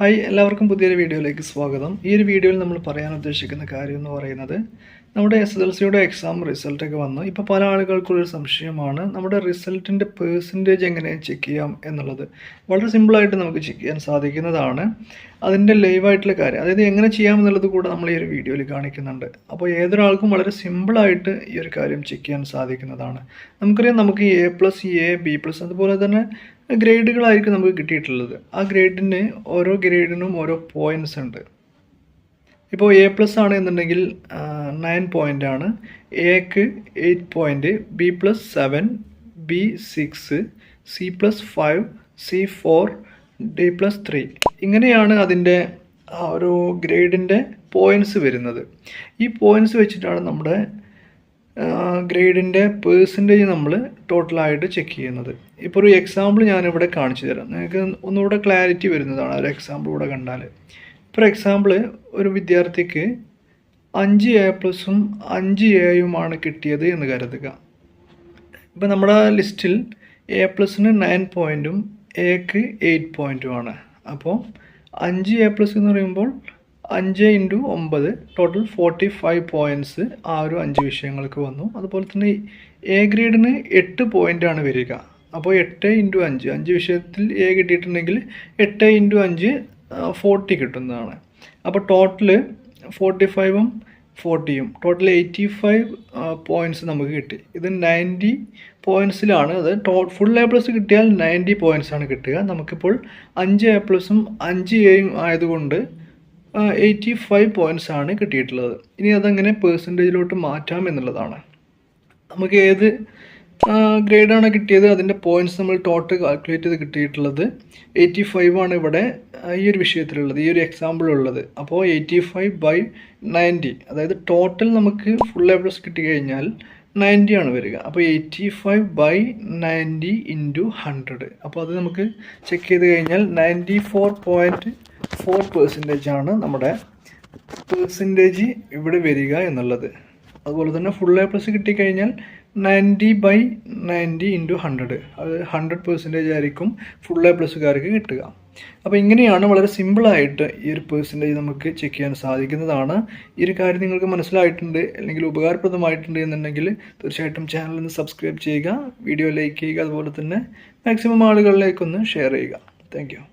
Hi എല്ലാവർക്കും പുതിയൊരു വീഡിയോയിലേക്ക് സ്വാഗതം. ഈ ഒരു വീഡിയോയിൽ നമ്മൾ പറയാൻ ഉദ്ദേശിക്കുന്ന കാര്യം എന്ന് പറയുന്നത് നമ്മുടെ എസ് എൽ സിയുടെ എക്സാം റിസൾട്ടൊക്കെ വന്നു. ഇപ്പോൾ പല ആളുകൾക്കുള്ളൊരു സംശയമാണ് നമ്മുടെ റിസൾട്ടിന്റെ പേഴ്സന്റേജ് എങ്ങനെ ചെക്ക് ചെയ്യാം എന്നുള്ളത്. വളരെ സിമ്പിളായിട്ട് നമുക്ക് ചെക്ക് ചെയ്യാൻ സാധിക്കുന്നതാണ്. അതിന്റെ ലൈവായിട്ടുള്ള കാര്യം അതായത് എങ്ങനെ ചെയ്യാമെന്നുള്ളത് കൂടെ നമ്മൾ ഈ ഒരു വീഡിയോയിൽ കാണിക്കുന്നുണ്ട്. അപ്പോൾ ഏതൊരാൾക്കും വളരെ സിമ്പിളായിട്ട് ഈ ഒരു കാര്യം ചെക്ക് ചെയ്യാൻ സാധിക്കുന്നതാണ്. നമുക്കറിയാം നമുക്ക് A plus A B plus അതുപോലെ തന്നെ ഗ്രേഡുകളായിരിക്കും നമുക്ക് കിട്ടിയിട്ടുള്ളത്. ആ ഗ്രേഡിന് ഓരോ ഗ്രേഡിനും ഓരോ പോയിന്റ്സ് ഉണ്ട്. ഇപ്പോൾ എ പ്ലസ് ആണ് എന്നുണ്ടെങ്കിൽ നയൻ പോയിന്റ് ആണ്. എക്ക് eight point B plus seven B six C plus five C four D plus three ഇങ്ങനെയാണ് അതിന്റെ ആ ഒരു ഗ്രേഡിന്റെ പോയിന്റ്സ് വരുന്നത്. ഈ പോയിന്റ്സ് വെച്ചിട്ടാണ് നമ്മുടെ ഗ്രേഡിന്റെ പേഴ്സന്റേജ് നമ്മൾ ടോട്ടലായിട്ട് ചെക്ക് ചെയ്യുന്നത്. ഇപ്പോൾ ഒരു എക്സാമ്പിൾ ഞാനിവിടെ കാണിച്ചു തരാം. നിങ്ങൾക്ക് ഒന്നുകൂടെ ക്ലാരിറ്റി വരുന്നതാണ് ഒരു എക്സാമ്പിൾ ഇവിടെ കണ്ടാൽ ഫോർ എക്സാമ്പിൾ ഒരു വിദ്യാർത്ഥിക്ക് അഞ്ച് എ പ്ലസും അഞ്ച് എയുമാണ് കിട്ടിയത് എന്ന് കരുതുക. ഇപ്പം നമ്മുടെ ലിസ്റ്റിൽ എ പ്ലസിന് നയൻ പോയിന്റും എക്ക് എയ്റ്റ് പോയിന്റുമാണ് അപ്പോൾ അഞ്ച് എ പ്ലസ് എന്ന് പറയുമ്പോൾ അഞ്ച് ഇന്റു ഒമ്പത് ടോട്ടൽ ഫോർട്ടി ഫൈവ് പോയിന്റ്സ് ആ ഒരു അഞ്ച് വിഷയങ്ങൾക്ക് വന്നു. അതുപോലെ തന്നെ എ ഗ്രേഡിന് എട്ട് പോയിന്റാണ് വരിക. അപ്പോൾ എട്ട് ഇന്റു അഞ്ച് അഞ്ച് വിഷയത്തിൽ എ കിട്ടിയിട്ടുണ്ടെങ്കിൽ എട്ട് ഇന്റു അഞ്ച് ഫോർട്ടി കിട്ടുന്നതാണ്. അപ്പോൾ ടോട്ടൽ ഫോർട്ടി ഫൈവും ഫോർട്ടിയും ടോട്ടൽ എയ്റ്റി ഫൈവ് പോയിന്റ്സ് നമുക്ക് കിട്ടി. ഇത് നയന്റി പോയിന്റ്സിലാണ് അത് ടോ ഫുൾ എ പ്ലസ് കിട്ടിയാൽ നയന്റി പോയിൻസാണ് കിട്ടുക. നമുക്കിപ്പോൾ അഞ്ച് എ പ്ലസും അഞ്ച് എയും ആയതുകൊണ്ട് എയ്റ്റി ഫൈവ് പോയിന്റ്സ് ആണ് കിട്ടിയിട്ടുള്ളത്. ഇനി അതെങ്ങനെ പേഴ്സന്റേജിലോട്ട് മാറ്റാം എന്നുള്ളതാണ്. നമുക്ക് ഏത് ഗ്രേഡാണ് കിട്ടിയത്? അതിന്റെ പോയിന്റ്സ് നമ്മൾ ടോട്ടൽ കാൽക്കുലേറ്റ് ചെയ്ത് കിട്ടിയിട്ടുള്ളത് എയ്റ്റി ഫൈവ് ആണ് ഇവിടെ ഈ ഒരു വിഷയത്തിലുള്ളത് ഈ ഒരു എക്സാമ്പിൾ ഉള്ളത്. അപ്പോൾ എയ്റ്റി ഫൈവ് ബൈ നയന്റി അതായത് ടോട്ടൽ നമുക്ക് ഫുൾ എ പ്ലസ് കിട്ടിക്കഴിഞ്ഞാൽ നയന്റി ആണ് വരിക. അപ്പോൾ eighty five by ninety into hundred അപ്പോൾ അത് നമുക്ക് ചെക്ക് ചെയ്ത് കഴിഞ്ഞാൽ ninety four point four percentage ആണ് നമ്മുടെ പെർസെന്റേജ് ഇവിടെ വരിക എന്നുള്ളത്. അതുപോലെ തന്നെ ഫുൾ എ പ്ലസ് കിട്ടിക്കഴിഞ്ഞാൽ ninety by ninety into hundred അത് ഹൺഡ്രഡ് പെർസെന്റേജ് ആയിരിക്കും ഫുൾ എ പ്ലസ്സുകാർക്ക് കിട്ടുക. അപ്പോൾ ഇങ്ങനെയാണ് വളരെ സിമ്പിളായിട്ട് ഈ ഒരു പെർസെന്റേജ് നമുക്ക് ചെക്ക് ചെയ്യാൻ സാധിക്കുന്നതാണ്. ഈ ഒരു കാര്യം നിങ്ങൾക്ക് മനസ്സിലായിട്ടുണ്ട് അല്ലെങ്കിൽ ഉപകാരപ്രദമായിട്ടുണ്ട് എന്നുണ്ടെങ്കിൽ തീർച്ചയായിട്ടും ചാനൽ ഒന്ന് സബ്സ്ക്രൈബ് ചെയ്യുക വീഡിയോ ലൈക്ക് ചെയ്യുക അതുപോലെ തന്നെ മാക്സിമം ആളുകളിലേക്കൊന്ന് ഷെയർ ചെയ്യുക. താങ്ക്